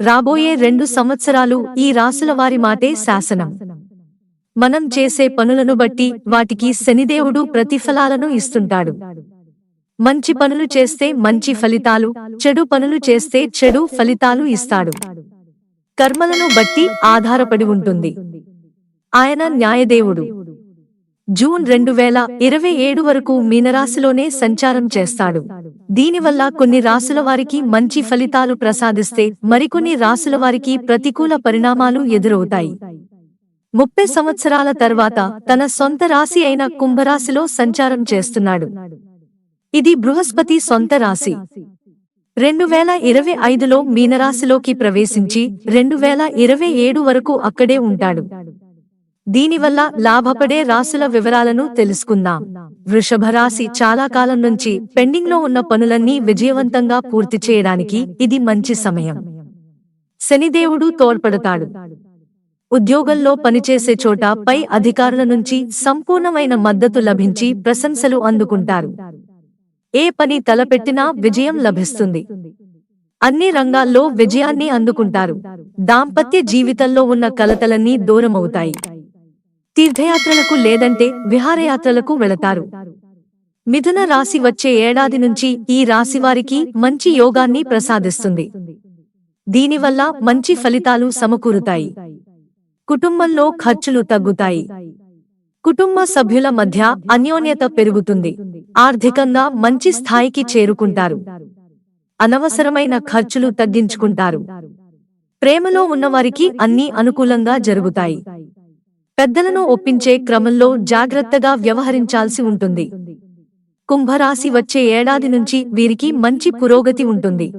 రాబోయే రెండు సంవత్సరాలు ఈ రాసుల వారి మాటే శాసనం. మనం చేసే పనులను బట్టి వాటికి శనిదేవుడు ప్రతిఫలాలను ఇస్తుంటాడు. మంచి పనులు చేస్తే మంచి ఫలితాలు చెడు పనులు చేస్తే చెడు ఫలితాలు ఇస్తాడు. కర్మలను బట్టి ఆధారపడి ఉంటుంది. ఆయన న్యాయదేవుడు. జూన్ రెండు వేల ఇరవై ఏడు వరకు మీనరాశిలోనే సంచారం చేస్తాడు. దీనివల్ల కొన్ని రాశుల వారికి మంచి ఫలితాలు ప్రసాదిస్తే మరికొన్ని రాశుల వారికి ప్రతికూల పరిణామాలు ఎదురవుతాయి. ముప్పై సంవత్సరాల తర్వాత తన సొంత రాశి అయిన కుంభరాశిలో సంచారం చేస్తున్నాడు. ఇది బృహస్పతి సొంత రాశి. రెండు వేల ఇరవై ఐదులో మీనరాశిలోకి ప్రవేశించి రెండు వేల ఇరవై ఏడు వరకు అక్కడే ఉంటాడు. దీనివల్ల లాభపడే రాశుల వివరాలను తెలుసుకుందాం. వృషభ రాశి చాలా కాలం నుంచి పెండింగ్లో ఉన్న పనులన్నీ విజయవంతంగా పూర్తి చేయడానికి ఇది మంచి సమయం. శనిదేవుడు తోడ్పడతాడు. ఉద్యోగంలో పనిచేసే చోట పై అధికారుల నుంచి సంపూర్ణమైన మద్దతు లభించి ప్రశంసలు అందుకుంటారు. ఏ పని తలపెట్టినా విజయం లభిస్తుంది. అన్ని రంగాల్లో విజయాన్ని అందుకుంటారు. దాంపత్య జీవితంలో ఉన్న కలతలన్నీ దూరమవుతాయి. తీర్థయాత్రలకు లేదంటే విహారయాత్రలకు వెళతారు. మిథున రాశి వచ్చే ఏడాది నుంచి ఈ రాశి వారికి మంచి యోగాన్ని ప్రసాదిస్తుంది. దీనివల్ల మంచి ఫలితాలు సమకూరుతాయి. కుటుంబంలో ఖర్చులు తగ్గుతాయి. కుటుంబ సభ్యుల మధ్య అన్యోన్యత పెరుగుతుంది. ఆర్థికంగా మంచి స్థాయికి చేరుకుంటారు. అనవసరమైన ఖర్చులు తగ్గించుకుంటారు. ప్రేమలో ఉన్నవారికి అన్నీ అనుకూలంగా జరుగుతాయి. పెద్దలను ఒప్పించే క్రమంలో జాగ్రత్తగా వ్యవహరించాల్సి ఉంటుంది. కుంభరాశి వచ్చే ఏడాది నుంచి వీరికి మంచి పురోగతి ఉంటుంది.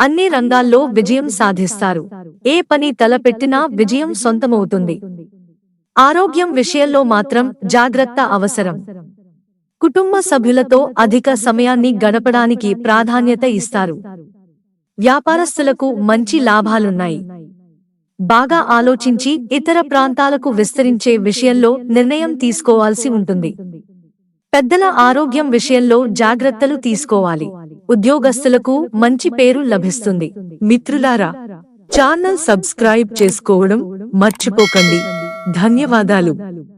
అన్ని రంగాల్లో విజయం సాధిస్తారు. ఏ పని తలపెట్టినా విజయం సొంతమవుతుంది. ఆరోగ్యం విషయంలో మాత్రం జాగ్రత్త అవసరం. కుటుంబ సభ్యులతో అధిక సమయాన్ని గడపడానికి ప్రాధాన్యత ఇస్తారు. వ్యాపారస్తులకు మంచి లాభాలున్నాయి. బాగా ఆలోచించి ఇతర ప్రాంతాలకు విస్తరించే విషయంలో నిర్ణయం తీసుకోవాల్సి ఉంటుంది. పెద్దల ఆరోగ్యం విషయంలో జాగ్రత్తలు తీసుకోవాలి. ఉద్యోగస్తులకు మంచి పేరు లభిస్తుంది. మిత్రులారా ఛానల్ సబ్స్క్రైబ్ చేసుకోవడం మర్చిపోకండి. ధన్యవాదాలు.